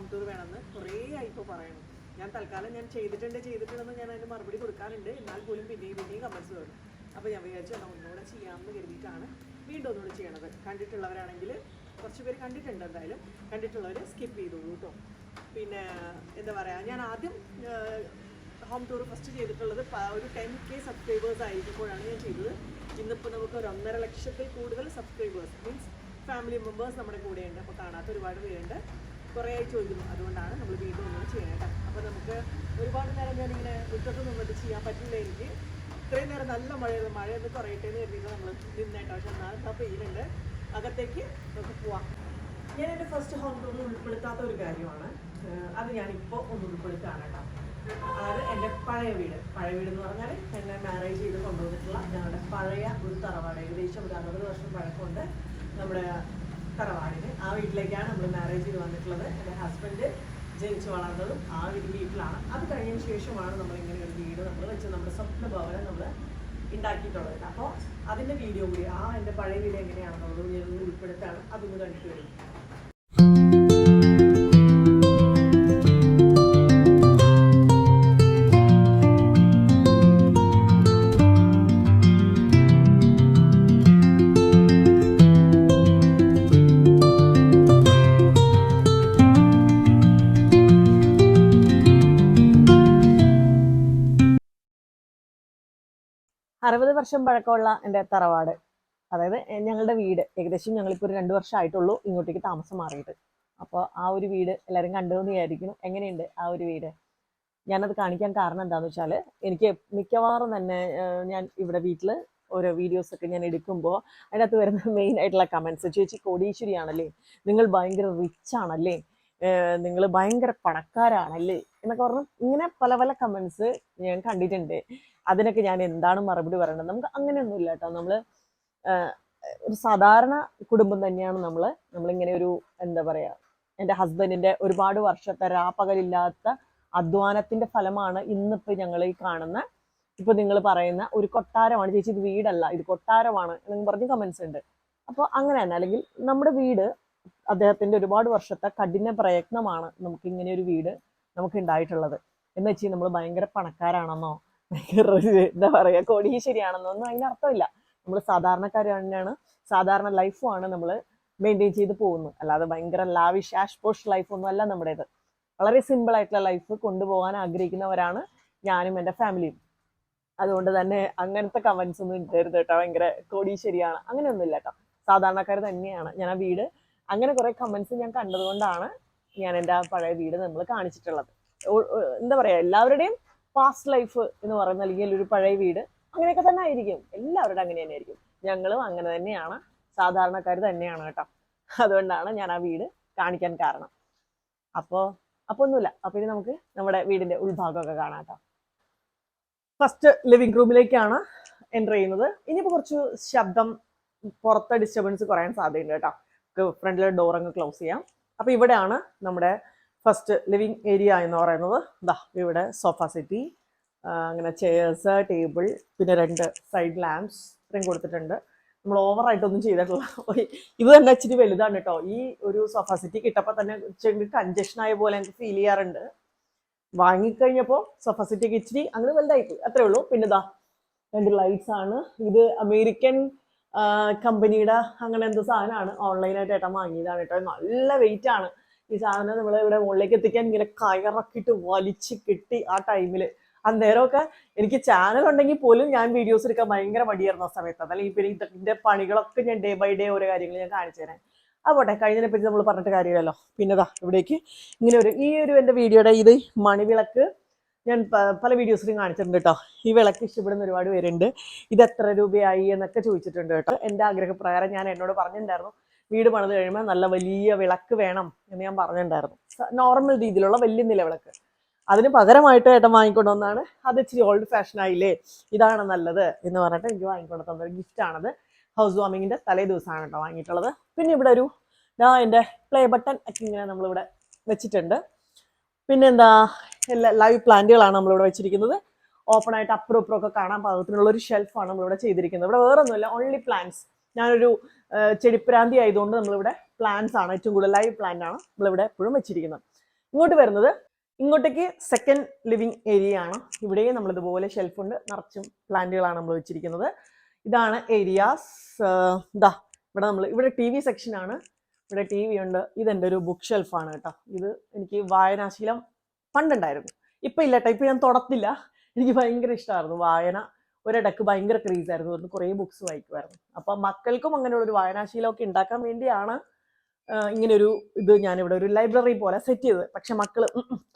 Home tour വേണമെന്ന് കുറേ ആയിപ്പോൾ പറയണം. ഞാൻ തൽക്കാലം ഞാൻ ചെയ്തിട്ടുണ്ട് ചെയ്തിട്ടുണ്ടെന്ന് ഞാൻ അതിന് മറുപടി കൊടുക്കാറുണ്ട്. എന്നാൽ പോലും പിന്നെയും പിന്നെയും കമൻസ് വരും. അപ്പോൾ ഞാൻ വിചാരിച്ചു എന്നാൽ ഒന്നുകൂടെ ചെയ്യാമെന്ന് കരുതിയിട്ടാണ് വീണ്ടും ഒന്നുകൂടെ ചെയ്യണത്. കണ്ടിട്ടുള്ളവരാണെങ്കിൽ കുറച്ച് പേര് കണ്ടിട്ടുണ്ട് എന്തായാലും. കണ്ടിട്ടുള്ളവർ സ്കിപ്പ് ചെയ്തോളൂ കേട്ടോ പിന്നെ എന്താ പറയുക ഞാൻ ആദ്യം ഹോം ടൂർ ഫസ്റ്റ് ചെയ്തിട്ടുള്ളത് ഒരു ടെൻ കെ സബ്സ്ക്രൈബേഴ്സ് ആയിരിക്കുമ്പോഴാണ് ഞാൻ ചെയ്തത്. ഇന്നിപ്പോൾ നമുക്ക് ഒരു ഒന്നര ലക്ഷത്തിൽ കൂടുതൽ സബ്സ്ക്രൈബേഴ്സ് മീൻസ് ഫാമിലി മെമ്പേഴ്സ് നമ്മുടെ കൂടെയുണ്ട്. അപ്പോൾ കാണാത്ത ഒരുപാട് പേരുണ്ട്. കുറേ ചോദിക്കുന്നു. അതുകൊണ്ടാണ് നമ്മൾ വീണ്ടും ഒന്നും ചെയ്യണേട്ടോ അപ്പോൾ നമുക്ക് ഒരുപാട് നേരം ഞാനിങ്ങനെ മുറ്റത്ത് നിന്നിട്ട് ചെയ്യാൻ പറ്റില്ല എനിക്ക്. ഇത്രയും നേരം നല്ല മഴയായിരുന്നു മഴയൊന്ന് കുറയട്ടെ എന്ന് കരുതിയിട്ട് നമ്മൾ നിന്നേട്ടോ പക്ഷെ എന്നാലും എന്താ പെയ്യുന്നുണ്ട്. അകത്തേക്ക് നമുക്ക് പോവാം. ഞാൻ എന്റെ ഫസ്റ്റ് ഹോം ടൂറിൽ ഉൾപ്പെടുത്താത്ത ഒരു കാര്യമാണ്. അത് ഞാനിപ്പോൾ ഒന്ന് ഉൾപ്പെടുത്തുകയാണ് കേട്ടോ അതായത് എന്റെ പഴയ വീട്. പഴയ വീട് എന്ന് പറഞ്ഞാൽ എന്നെ മാരേജ് ചെയ്ത് കൊണ്ടുവന്നിട്ടുള്ള ഞങ്ങളുടെ പഴയ ഒരു തറവാട്. ഏകദേശം ഒരു അറുപത് വർഷം പഴക്കമുണ്ട്. നമ്മുടെ തറവാടിന് ആ വീട്ടിലേക്കാണ് നമ്മൾ മാരേജ് ചെയ്ത് വന്നിട്ടുള്ളത്. എന്റെ ഹസ്ബൻഡ് ജനിച്ചു വളർന്നതും ആ വീട്ടിലാണ്. അത് കഴിഞ്ഞതിന് ശേഷമാണ് നമ്മൾ ഇങ്ങനെ ഒരു വീട് നമ്മൾ വെച്ച് നമ്മുടെ സ്വപ്ന ഭവനം നമ്മൾ ഉണ്ടാക്കിയിട്ടുള്ളത് അപ്പോൾ അതിന്റെ വീഡിയോ കൂടി ആ എന്റെ പഴയ വീട് എങ്ങനെയാണെന്നുള്ളത് ഞാൻ ഉൾപ്പെടുത്താണ്. അതൊന്ന് കണ്ടിട്ട് വരും. അറുപത് വർഷം പഴക്കമുള്ള എന്റെ തറവാട്. അതായത് ഞങ്ങളുടെ വീട്. ഏകദേശം ഞങ്ങളിപ്പോൾ ഒരു രണ്ട് വർഷം ആയിട്ടുള്ളൂ ഇങ്ങോട്ടേക്ക് താമസം മാറിയിട്ട്. അപ്പോൾ ആ ഒരു വീട് എല്ലാവരും കണ്ടുവെന്ന് വിചാരിക്കുന്നു. എങ്ങനെയുണ്ട് ആ ഒരു വീട്? ഞാനത് കാണിക്കാൻ കാരണം എന്താണെന്ന് വെച്ചാൽ എനിക്ക് മിക്കവാറും തന്നെ ഞാൻ ഇവിടെ വീട്ടിൽ ഓരോ വീഡിയോസൊക്കെ ഞാൻ എടുക്കുമ്പോൾ അതിനകത്ത് വരുന്ന മെയിൻ ആയിട്ടുള്ള കമൻസ് ചേച്ചി കോടീശ്വരിയാണല്ലേ? നിങ്ങൾ ഭയങ്കര റിച്ച് ആണല്ലേ? നിങ്ങൾ ഭയങ്കര പണക്കാരാണല്ലേ? എന്നൊക്കെ പറഞ്ഞു ഇങ്ങനെ പല പല കമൻസ് ഞാൻ കണ്ടിട്ടുണ്ട്. അതിനൊക്കെ ഞാൻ എന്താണ് മറുപടി പറയേണ്ടത്? നമുക്ക് അങ്ങനെയൊന്നുമില്ല കേട്ടോ. നമ്മൾ ഒരു സാധാരണ കുടുംബം തന്നെയാണ് നമ്മൾ നമ്മളിങ്ങനെ ഒരു എന്താ പറയുക എന്റെ ഹസ്ബൻഡിന്റെ ഒരുപാട് വർഷത്തെ രാപ്പകലില്ലാത്ത അധ്വാനത്തിന്റെ ഫലമാണ് ഇന്നിപ്പോൾ ഞങ്ങൾ ഈ കാണുന്ന ഇപ്പൊ നിങ്ങൾ പറയുന്ന ഒരു കൊട്ടാരമാണ്. ചേച്ചി ഇത് വീടല്ല ഇത് കൊട്ടാരമാണ് എന്ന് പറഞ്ഞ് കമൻസ് ഉണ്ട്. അപ്പോൾ അങ്ങനെ തന്നെ അല്ലെങ്കിൽ നമ്മുടെ വീട് അദ്ദേഹത്തിന്റെ ഒരുപാട് വർഷത്തെ കഠിന പ്രയത്നമാണ് നമുക്ക് ഇങ്ങനെ ഒരു വീട് നമുക്ക് ഉണ്ടായിട്ടുള്ളത് എന്ന് വെച്ചാൽ നമ്മൾ ഭയങ്കര പണക്കാരാണെന്നോ എന്താ പറയുക കോടീശ്വരിയാണെന്നൊന്നും അതിന് അർത്ഥമില്ല. നമ്മൾ സാധാരണക്കാർ തന്നെയാണ് സാധാരണ ലൈഫുമാണ് നമ്മൾ മെയിന്റെയിൻ ചെയ്ത് പോകുന്നത്. അല്ലാതെ ഭയങ്കര ലാവിഷ് ആഷ് പോഷ് ലൈഫൊന്നും അല്ല നമ്മുടേത്. വളരെ സിമ്പിൾ ആയിട്ടുള്ള ലൈഫ് കൊണ്ടുപോകാൻ ആഗ്രഹിക്കുന്നവരാണ് ഞാനും എന്റെ ഫാമിലിയും അതുകൊണ്ട് തന്നെ അങ്ങനത്തെ കമൻസ് ഒന്നും ഇട്ടരുത് കേട്ടോ. ഭയങ്കര കോടീശ്വരിയാണ് അങ്ങനെയൊന്നുമില്ല കേട്ടോ. സാധാരണക്കാർ തന്നെയാണ്. ഞാൻ ആ വീട് അങ്ങനെ കുറെ കമൻസ് ഞാൻ കണ്ടതുകൊണ്ടാണ് ഞാൻ എന്റെ ആ പഴയ വീട് നമ്മൾ കാണിച്ചിട്ടുള്ളത്. എന്താ പറയാ എല്ലാവരുടെയും പാസ്റ്റ് ലൈഫ് എന്ന് പറയുന്ന അല്ലെങ്കിൽ ഒരു പഴയ വീട് അങ്ങനെയൊക്കെ തന്നെ ആയിരിക്കും. എല്ലാവരുടെ അങ്ങനെ തന്നെ ആയിരിക്കും. ഞങ്ങളും അങ്ങനെ തന്നെയാണ്. സാധാരണക്കാർ തന്നെയാണ് കേട്ടോ. അതുകൊണ്ടാണ് ഞാൻ ആ വീട് കാണിക്കാൻ കാരണം. അപ്പോ അപ്പോൾ ഒന്നുമില്ല. അപ്പോൾ ഇനി നമുക്ക് നമ്മുടെ വീടിന്റെ ഉൾഭാഗമൊക്കെ കാണാം കേട്ടോ. ഫസ്റ്റ് ലിവിംഗ് റൂമിലേക്കാണ് എന്റർ ചെയ്യുന്നത്. ഇനിയിപ്പോൾ കുറച്ച് ശബ്ദം പുറത്തെ ഡിസ്റ്റർബൻസ് കുറയാൻ സാധ്യതയുണ്ട് കേട്ടോ. ഫ്രണ്ടിലെ ഡോർ അങ്ങ് ക്ലോസ് ചെയ്യാം. അപ്പോൾ ഇവിടെയാണ് നമ്മുടെ ഫസ്റ്റ് ലിവിങ് ഏരിയ എന്ന് പറയുന്നത് ദാ ഇവിടെ സോഫ സെറ്റി അങ്ങനെ ചെയർസ് ടേബിൾ പിന്നെ രണ്ട് സൈഡ് ലാംപ്സ് ഇത്രയും കൊടുത്തിട്ടുണ്ട്. നമ്മൾ ഓവറായിട്ടൊന്നും ചെയ്തിട്ടില്ല. ഇത് തന്നെ ഇച്ചിരി വലുതാണ് കേട്ടോ. ഈ ഒരു സോഫ സെറ്റി കിട്ടപ്പോൾ തന്നെ കൺജഷൻ ആയ പോലെ എനിക്ക് ഫീൽ ചെയ്യാറുണ്ട്. വാങ്ങിക്കഴിഞ്ഞപ്പോൾ സോഫ സെറ്റി ഒക്കെ ഇച്ചിരി അങ്ങനെ വലുതായി പോയി അത്രേ ഉള്ളൂ. പിന്നെ ദാ രണ്ട് ലൈറ്റ്സ് ആണ്. ഇത് അമേരിക്കൻ കമ്പനിയുടെ അങ്ങനെ എന്തോ സാധനമാണ്. ഓൺലൈനായിട്ട് ഏട്ടാ വാങ്ങിയതാണ് കേട്ടോ. നല്ല വെയിറ്റ് ആണ്. ഈ സാധനം നമ്മൾ ഇവിടെ മുകളിലേക്ക് എത്തിക്കാൻ ഇങ്ങനെ കയറക്കിട്ട് വലിച്ച് കിട്ടി ആ ടൈമിൽ അന്നേരമൊക്കെ എനിക്ക് ചാനൽ ഉണ്ടെങ്കിൽ പോലും ഞാൻ വീഡിയോസ് എടുക്കാൻ ഭയങ്കര മടിയായിരുന്നു ആ സമയത്ത്. അതല്ലെങ്കിൽ പിന്നെ ഇതിന്റെ പണികളൊക്കെ ഞാൻ ഡേ ബൈ ഡേ ഓരോ കാര്യങ്ങൾ ഞാൻ കാണിച്ചു തരാം ആ പോട്ടെ കഴിഞ്ഞതിനെ പറ്റി നമ്മൾ പറഞ്ഞിട്ട് കാര്യമില്ലല്ലോ. പിന്നെ ദാ ഇവിടേക്ക് ഇങ്ങനെ ഒരു ഈ ഒരു എന്റെ വീഡിയോയുടെ ഇത് മണിവിളക്ക് ഞാൻ പല വീഡിയോസിലും കാണിച്ചിട്ടുണ്ട് കേട്ടോ. ഈ വിളക്ക് ഇഷ്ടപ്പെടുന്ന ഒരുപാട് പേരുണ്ട്. ഇത് എത്ര രൂപയായി എന്നൊക്കെ ചോദിച്ചിട്ടുണ്ട് കേട്ടോ. എന്റെ ആഗ്രഹപ്രകാരം ഞാൻ എന്നോട് പറഞ്ഞിട്ടുണ്ടായിരുന്നു. വീട് പണിത് കഴിയുമ്പോൾ നല്ല വലിയ വിളക്ക് വേണം എന്ന് ഞാൻ പറഞ്ഞിട്ടുണ്ടായിരുന്നു. നോർമൽ രീതിയിലുള്ള വലിയ നിലവിളക്ക് അതിന് പകരമായിട്ട് ഏട്ടൻ വാങ്ങിക്കൊണ്ട് വന്നാണ് അത് ഇച്ചിരി ഓൾഡ് ഫാഷൻ ആയില്ലേ? ഇതാണ് നല്ലത് എന്ന് പറഞ്ഞിട്ട് എനിക്ക് വാങ്ങിക്കൊണ്ട് തന്ന ഒരു ഗിഫ്റ്റ് ആണത്. ഹൗസ് വാമിങ്ങിന്റെ തലേ ദിവസമാണ് കേട്ടോ വാങ്ങിയിട്ടുള്ളത്. പിന്നെ ഇവിടെ ഒരു ഞാൻ എന്റെ പ്ലേ ബട്ടൺ ഒക്കെ ഇങ്ങനെ നമ്മളിവിടെ വെച്ചിട്ടുണ്ട്. പിന്നെന്താ എല്ലാ ലൈവ് പ്ലാന്റുകളാണ് നമ്മളിവിടെ വെച്ചിരിക്കുന്നത്. ഓപ്പൺ ആയിട്ട് അപ്പുറം ഇപ്പുറമൊക്കെ കാണാൻ പാകത്തിനുള്ള ഒരു ഷെൽഫാണ് നമ്മളിവിടെ ചെയ്തിരിക്കുന്നത്. ഇവിടെ വേറെ ഒന്നുമില്ല ഓൺലി പ്ലാന്റ്സ് ഞാനൊരു ചെടിപ്രാന്തി ആയതുകൊണ്ട് നമ്മളിവിടെ പ്ലാന്റ്സ് ആണ്. ഏറ്റവും കൂടുതൽ ലൈവ് പ്ലാന്റ് ആണ് നമ്മളിവിടെ എപ്പോഴും വെച്ചിരിക്കുന്നത്. ഇങ്ങോട്ട് വരുന്നത് ഇങ്ങോട്ടേക്ക് സെക്കൻഡ് ലിവിങ് ഏരിയ ആണ്. ഇവിടെയും നമ്മൾ ഇതുപോലെ ഷെൽഫുണ്ട് നിറച്ചും പ്ലാന്റുകളാണ് നമ്മൾ വെച്ചിരിക്കുന്നത്. ഇതാണ് ഏരിയാസ് ഇതാ ഇവിടെ നമ്മൾ ഇവിടെ ടി വി സെക്ഷനാണ് ഇവിടെ ടി വി ഉണ്ട്. ഇതെന്റെ ഒരു ബുക്ക് ഷെൽഫാണ് കേട്ടോ. ഇത് എനിക്ക് വായനാശീലം പണ്ടുണ്ടായിരുന്നു. ഇപ്പം ഇല്ല കേട്ടോ ഇപ്പം ഞാൻ തുടത്തില്ല എനിക്ക് ഭയങ്കര ഇഷ്ടമായിരുന്നു വായന. ഒരിടക്ക് ഭയങ്കര ക്രീസ് ആയിരുന്നു. അതുകൊണ്ട് കുറേ ബുക്സ് വായിക്കുമായിരുന്നു അപ്പം മക്കൾക്കും അങ്ങനെയുള്ള ഒരു വായനാശീലമൊക്കെ ഉണ്ടാക്കാൻ വേണ്ടിയാണ് ഇങ്ങനെ ഒരു ഇത് ഞാനിവിടെ ഒരു ലൈബ്രറി പോലെ സെറ്റ് ചെയ്തത്. പക്ഷെ മക്കൾ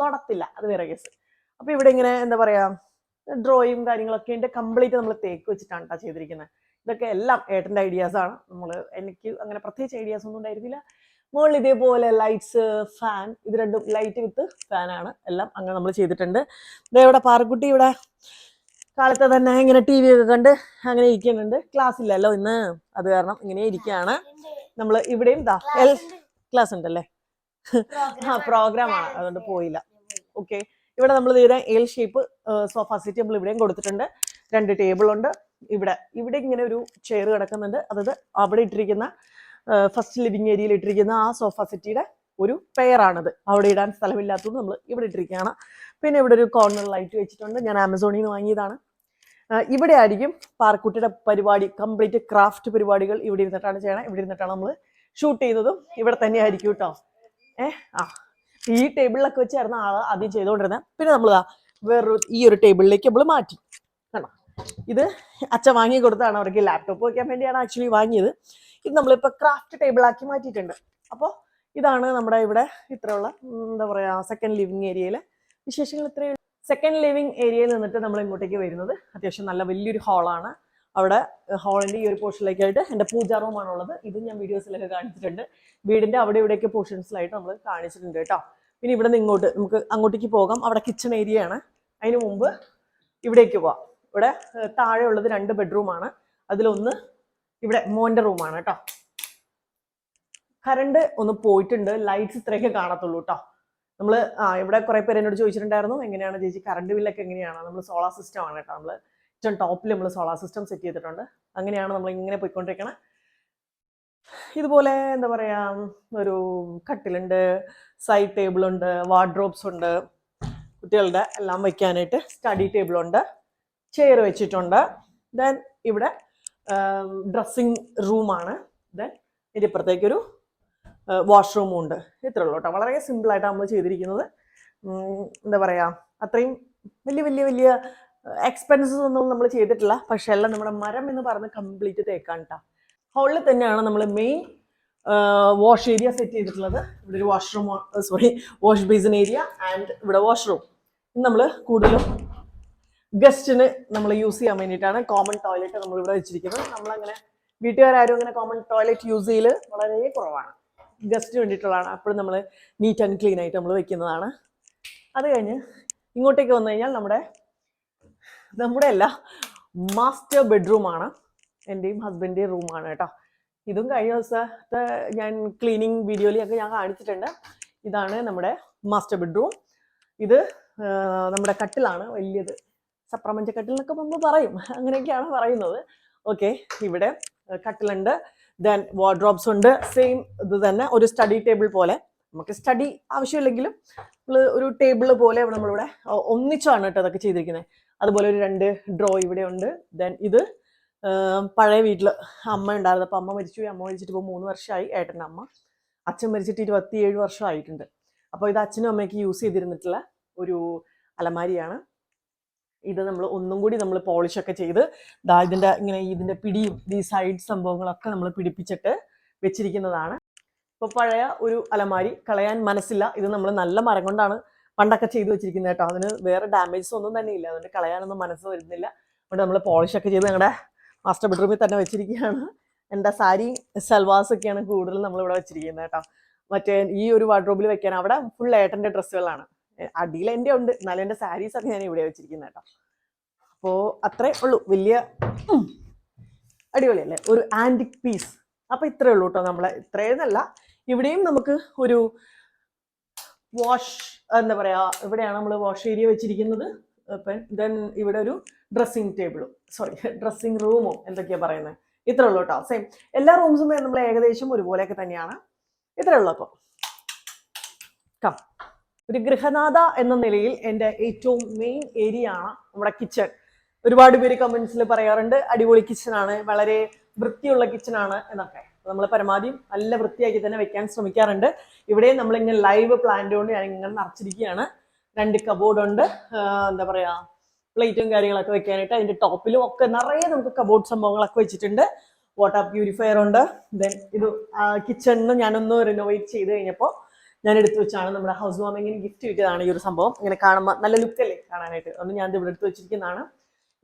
തൊടത്തില്ല. അത് വേറെ കേസ് അപ്പോൾ ഇവിടെ ഇങ്ങനെ എന്താ പറയുക ഡ്രോയും കാര്യങ്ങളൊക്കെ ഉണ്ട് കംപ്ലീറ്റ് നമ്മൾ തേക്ക് വെച്ചിട്ടാണ് കേട്ടോ ചെയ്തിരിക്കുന്നത് ഇതൊക്കെ എല്ലാം ഏട്ടന്റെ ആണ്. നമ്മൾ എനിക്ക് അങ്ങനെ പ്രത്യേകിച്ച് ഐഡിയാസ് ഒന്നും ഉണ്ടായിരുന്നില്ല. മുകളിൽ ഇതേപോലെ ലൈറ്റ്സ് ഫാൻ ഇത് രണ്ടും ലൈറ്റ് വിത്ത് ഫാനാണ് എല്ലാം അങ്ങനെ നമ്മൾ ചെയ്തിട്ടുണ്ട്. ഇവിടെ പാറക്കുട്ടി ഇവിടെ കാലത്തെ തന്നെ ഇങ്ങനെ ടി വി ഒക്കെ കണ്ട് അങ്ങനെ ഇരിക്കുന്നുണ്ട്. ക്ലാസ് ഇല്ലല്ലോ ഇന്ന്. അത് കാരണം ഇങ്ങനെ ഇരിക്കുകയാണ് നമ്മൾ ഇവിടെയും എൽ ക്ലാസ് ഉണ്ടല്ലേ? ആ പ്രോഗ്രാം ആണ്. അതുകൊണ്ട് പോയില്ല. ഓക്കെ ഇവിടെ നമ്മൾ തീരെ എൽ ഷേപ്പ് സോഫ സെറ്റ് നമ്മൾ ഇവിടെയും കൊടുത്തിട്ടുണ്ട്. രണ്ട് ടേബിൾ ഉണ്ട്. ഇവിടെ ഇവിടെ ഇങ്ങനെ ഒരു ചെയർ കിടക്കുന്നുണ്ട്. അതായത് അവിടെ ഇട്ടിരിക്കുന്ന ഫസ്റ്റ് ലിവിങ് ഏരിയയിൽ ഇട്ടിരിക്കുന്ന ആ സോഫ സെറ്റിയുടെ ഒരു പെയറാണത് അവിടെ ഇടാൻ സ്ഥലമില്ലാത്തതുകൊണ്ട് നമ്മൾ ഇവിടെ ഇട്ടിരിക്കുകയാണ്. പിന്നെ ഇവിടെ ഒരു കോർണർ ലൈറ്റ് വെച്ചിട്ടുണ്ട്. ഞാൻ ആമസോണിൽ നിന്ന് വാങ്ങിയതാണ്. ഇവിടെ ആയിരിക്കും പാർക്കുട്ടിയുടെ പരിപാടി കംപ്ലീറ്റ് ക്രാഫ്റ്റ് പരിപാടികൾ ഇവിടെ ഇരുന്നിട്ടാണ് ചെയ്യണം. ഇവിടെ ഇരുന്നിട്ടാണ് നമ്മൾ ഷൂട്ട് ചെയ്യുന്നതും ഇവിടെ തന്നെ ആയിരിക്കും കേട്ടോ ഏ ആ. ഈ ടേബിളിലൊക്കെ വെച്ചായിരുന്നു ആൾ ആദ്യം ചെയ്തുകൊണ്ടിരുന്നത് പിന്നെ നമ്മൾ വേറൊരു ഈ ഒരു ടേബിളിലേക്ക് നമ്മൾ മാറ്റി. കണ്ടോ? ഇത് അച്ഛൻ വാങ്ങി കൊടുത്താണ് അവർക്ക് ലാപ്ടോപ്പ് വയ്ക്കാൻ വേണ്ടിയാണ് ആക്ച്വലി വാങ്ങിയത്. ഇത് നമ്മളിപ്പോൾ ക്രാഫ്റ്റ് ടേബിളാക്കി മാറ്റിയിട്ടുണ്ട്. അപ്പോൾ ഇതാണ് നമ്മുടെ ഇവിടെ ഇത്രയുള്ള എന്താ പറയുക സെക്കൻഡ് ലിവിങ് ഏരിയയിലെ വിശേഷങ്ങൾ ഇത്രയും സെക്കൻഡ് ലിവിങ് ഏരിയയിൽ നിന്നിട്ട് നമ്മൾ ഇങ്ങോട്ടേക്ക് വരുന്നത്. അത്യാവശ്യം നല്ല വലിയൊരു ഹാളാണ് അവിടെ ഹാളിന്റെ ഈ ഒരു പോർഷനിലേക്കായിട്ട് എന്റെ പൂജാ റൂമാണ് ഉള്ളത് ഇത് ഞാൻ വീഡിയോസിലൊക്കെ കാണിച്ചിട്ടുണ്ട്. വീടിന്റെ അവിടെ ഇവിടെയൊക്കെ പോർഷൻസിലായിട്ട് നമ്മൾ കാണിച്ചിട്ടുണ്ട് കേട്ടോ. പിന്നെ ഇവിടെ നിന്ന് ഇങ്ങോട്ട് നമുക്ക് അങ്ങോട്ടേക്ക് പോകാം. അവിടെ കിച്ചൺ ഏരിയ ആണ്. അതിന് മുമ്പ് ഇവിടേക്ക് പോവാം. ഇവിടെ താഴെ ഉള്ളത് രണ്ട് ബെഡ്റൂമാണ് അതിലൊന്ന് ഇവിടെ മോന്റെ റൂമാണ് കേട്ടോ. കറണ്ട് ഒന്ന് പോയിട്ടുണ്ട്. ലൈറ്റ്സ് ഇത്രയൊക്കെ കാണത്തുള്ളൂ കേട്ടോ. നമ്മൾ ആ ഇവിടെ കുറെ പേര് എന്നോട് ചോദിച്ചിട്ടുണ്ടായിരുന്നു എങ്ങനെയാണ് ചേച്ചി കറണ്ട് ബില്ലൊക്കെ എങ്ങനെയാണ്? നമ്മൾ സോളാർ സിസ്റ്റം ആണ് കേട്ടോ. നമ്മൾ ഏറ്റവും ടോപ്പിൽ നമ്മൾ സോളാർ സിസ്റ്റം സെറ്റ് ചെയ്തിട്ടുണ്ട്. അങ്ങനെയാണ് നമ്മൾ ഇങ്ങനെ പോയിക്കൊണ്ടിരിക്കണത് ഇതുപോലെ എന്താ പറയാ ഒരു കട്ടിലുണ്ട് സൈഡ് ടേബിൾ ഉണ്ട് വാർഡ്രോബ്സ് ഉണ്ട്. കുട്ടികളുടെ എല്ലാം വയ്ക്കാനായിട്ട് സ്റ്റഡി ടേബിൾ ഉണ്ട് ചെയർ വെച്ചിട്ടുണ്ട്. ദെൻ ഇവിടെ ഡ്രസ്സിങ് റൂമാണ് ദെൻ ഇതിന്റെ ഇപ്പുറത്തേക്കൊരു വാഷ്റൂമും ഉണ്ട്. ഇത്രേ ഉള്ളൂ കേട്ടോ. വളരെ സിമ്പിളായിട്ടാണ് നമ്മൾ ചെയ്തിരിക്കുന്നത്. എന്താ പറയുക അത്രയും വലിയ വലിയ വലിയ എക്സ്പെൻസസ് ഒന്നും നമ്മൾ ചെയ്തിട്ടില്ല. പക്ഷെ എല്ലാം നമ്മുടെ മരം എന്ന് പറഞ്ഞ് കംപ്ലീറ്റ് തേക്കാണ് കേട്ടോ. ഹോളിൽ തന്നെയാണ് നമ്മൾ മെയിൻ വാഷ് ഏരിയ സെറ്റ് ചെയ്തിട്ടുള്ളത്. ഇവിടെ ഒരു washroom sorry wash basin area and ഇവിടെ വാഷ്റൂം നമ്മൾ കൂടുതലും ഗസ്റ്റിന് നമ്മൾ യൂസ് ചെയ്യാൻ വേണ്ടിയിട്ടാണ് കോമൺ ടോയ്ലറ്റ് നമ്മൾ ഇവിടെ വെച്ചിരിക്കുന്നത്. നമ്മളങ്ങനെ വീട്ടുകാരും അങ്ങനെ കോമൺ ടോയ്ലറ്റ് യൂസ് ചെയ്യൽ വളരെ കുറവാണ്. ഗസ്റ്റിന് വേണ്ടിയിട്ടുള്ളതാണ്. അപ്പോഴും നമ്മൾ നീറ്റ് ആൻഡ് ക്ലീൻ ആയിട്ട് നമ്മൾ വെക്കുന്നതാണ്. അത് കഴിഞ്ഞ് ഇങ്ങോട്ടേക്ക് വന്നു കഴിഞ്ഞാൽ നമ്മുടെ നമ്മുടെ അല്ല മാസ്റ്റർ ബെഡ്റൂമാണ് എന്റെയും ഹസ്ബൻഡിന്റെയും റൂമാണ് കേട്ടോ. ഇതും കഴിഞ്ഞ ദിവസത്തെ ഞാൻ ക്ലീനിങ് വീഡിയോയിലൊക്കെ ഞാൻ കാണിച്ചിട്ടുണ്ട്. ഇതാണ് നമ്മുടെ മാസ്റ്റർ ബെഡ്റൂം ഇത് നമ്മുടെ കട്ടിലാണ്. വലിയത് സപ്രമഞ്ച കട്ടിൽ മുമ്പ് പറയും. അങ്ങനെയൊക്കെയാണ് പറയുന്നത്. ഓക്കെ ഇവിടെ കട്ടിലുണ്ട്. ദെൻ വാർഡ്രോബ്സ് ഉണ്ട്. സെയിം ഇത് തന്നെ. ഒരു സ്റ്റഡി ടേബിൾ പോലെ. നമുക്ക് സ്റ്റഡി ആവശ്യമില്ലെങ്കിലും നമ്മൾ ഒരു ടേബിൾ പോലെ നമ്മളിവിടെ ഒന്നിച്ചാണ് കേട്ടോ അതൊക്കെ ചെയ്തിരിക്കുന്നത്. അതുപോലെ ഒരു രണ്ട് ഡ്രോ ഇവിടെ ഉണ്ട്. ദെൻ ഇത് പഴയ വീട്ടിൽ അമ്മ ഉണ്ടായിരുന്നു. അപ്പോൾ അമ്മ മരിച്ചു. അമ്മ മരിച്ചിട്ട് ഇപ്പോൾ മൂന്ന് വർഷമായി. ഏട്ടന്റെ അമ്മ. അച്ഛൻ മരിച്ചിട്ട് ഇരുപത്തിയേഴ് വർഷം ആയിട്ടുണ്ട് അപ്പോൾ ഇത് അച്ഛനും അമ്മയ്ക്ക് യൂസ് ചെയ്തിരുന്നിട്ടുള്ള ഒരു അലമാരിയാണ്. ഇത് നമ്മൾ ഒന്നും കൂടി നമ്മൾ പോളിഷ് ഒക്കെ ചെയ്ത് ദാ ഇതിന്റെ ഇങ്ങനെ ഇതിന്റെ പിടിയും ഈ സൈഡ് സംഭവങ്ങളൊക്കെ നമ്മൾ പിടിപ്പിച്ചിട്ട് വെച്ചിരിക്കുന്നതാണ്. ഇപ്പൊ പഴയ ഒരു അലമാരി കളയാൻ മനസ്സില്ല. ഇത് നമ്മൾ നല്ല മരം കൊണ്ടാണ് പണ്ടൊക്കെ ചെയ്തു വെച്ചിരിക്കുന്നത് കേട്ടോ. അതിന് വേറെ ഡാമേജസ് ഒന്നും തന്നെ ഇല്ല. അതുകൊണ്ട് കളയാനൊന്നും മനസ്സ് വരുന്നില്ല. അതുകൊണ്ട് നമ്മൾ പോളിഷ് ഒക്കെ ചെയ്ത് ഞങ്ങളുടെ മാസ്റ്റർ ബെഡ്റൂമിൽ തന്നെ വെച്ചിരിക്കുകയാണ്. എന്റെ സാരി സൽവാസ് ഒക്കെയാണ് കൂടുതൽ നമ്മളിവിടെ വെച്ചിരിക്കുന്നത് കേട്ടോ. മറ്റേ ഈ ഒരു വാർഡ്രോബിൽ വെക്കാൻ അവിടെ ഫുൾ ഏട്ടന്റെ ഡ്രസ്സുകളാണ് അടിയിൽ എന്റെ ഉണ്ട്. എന്നാലും എന്റെ സാരീസ് ഒക്കെ ഞാൻ ഇവിടെ വെച്ചിരിക്കുന്നത് കേട്ടോ. അപ്പോൾ അത്രേ ഉള്ളൂ. വലിയ അടിപൊളി അടിപൊളിയല്ലേ? ഒരു ആന്റിക് പീസ് അപ്പോൾ ഇത്രേ ഉള്ളൂ കേട്ടോ നമ്മളെ. ഇത്രയെന്നല്ല ഇവിടെയും നമുക്ക് ഒരു വാഷ് എന്താ പറയാ ഇവിടെയാണ് നമ്മൾ വാഷ് ഏരിയ വെച്ചിരിക്കുന്നത്. ദെൻ ഇവിടെ ഒരു ഡ്രസ്സിങ് ടേബിളും സോറി ഡ്രസ്സിങ് റൂമും എന്തൊക്കെയാ പറയുന്നത് ഇത്രേ ഉള്ളൂ കേട്ടോ. സെയിം എല്ലാ റൂംസും നമ്മൾ ഏകദേശം ഒരുപോലെയൊക്കെ തന്നെയാണ്. ഇത്രേ ഉള്ളൂ അപ്പോൾ കം ഒരു ഗൃഹനാഥ എന്ന നിലയിൽ എന്റെ ഏറ്റവും മെയിൻ ഏരിയ ആണ് നമ്മുടെ കിച്ചൺ ഒരുപാട് പേര് കമൻസിൽ പറയാറുണ്ട് അടിപൊളി കിച്ചനാണ് വളരെ വൃത്തിയുള്ള കിച്ചനാണ് എന്നൊക്കെ. നമ്മൾ പരമാവധി നല്ല വൃത്തിയാക്കി തന്നെ വെക്കാൻ ശ്രമിക്കാറുണ്ട്. ഇവിടെ നമ്മളിങ്ങനെ ലൈവ് പ്ലാന്റ് കൊണ്ട് ഞാൻ ഇങ്ങനെ നിറച്ചിരിക്കുകയാണ്. രണ്ട് കബോർഡ് ഉണ്ട്. എന്താ പറയാ പ്ലേറ്റും കാര്യങ്ങളൊക്കെ വെക്കാനായിട്ട് അതിന്റെ ടോപ്പിലും ഒക്കെ നിറയെ നമുക്ക് കബോർഡ് സംഭവങ്ങളൊക്കെ വെച്ചിട്ടുണ്ട്. വാട്ടർ പ്യൂരിഫയർ ഉണ്ട്. ദെൻ ഇത് കിച്ചണിന് ഞാനൊന്ന് റിനോവേറ്റ് ചെയ്ത് കഴിഞ്ഞപ്പോൾ ഞാൻ എടുത്തു വെച്ചാണ് നമ്മുടെ ഹൗസ് വാമിങ്ങിന് ഗിഫ്റ്റ് കിട്ടിയതാണ് ഈ ഒരു സംഭവം. ഇങ്ങനെ കാണുമ്പോൾ നല്ല ലുക്ക് അല്ലേ കാണാനായിട്ട്. അതുകൊണ്ട് ഞാൻ ഇവിടെ എടുത്ത് വെച്ചിരിക്കുന്നതാണ്.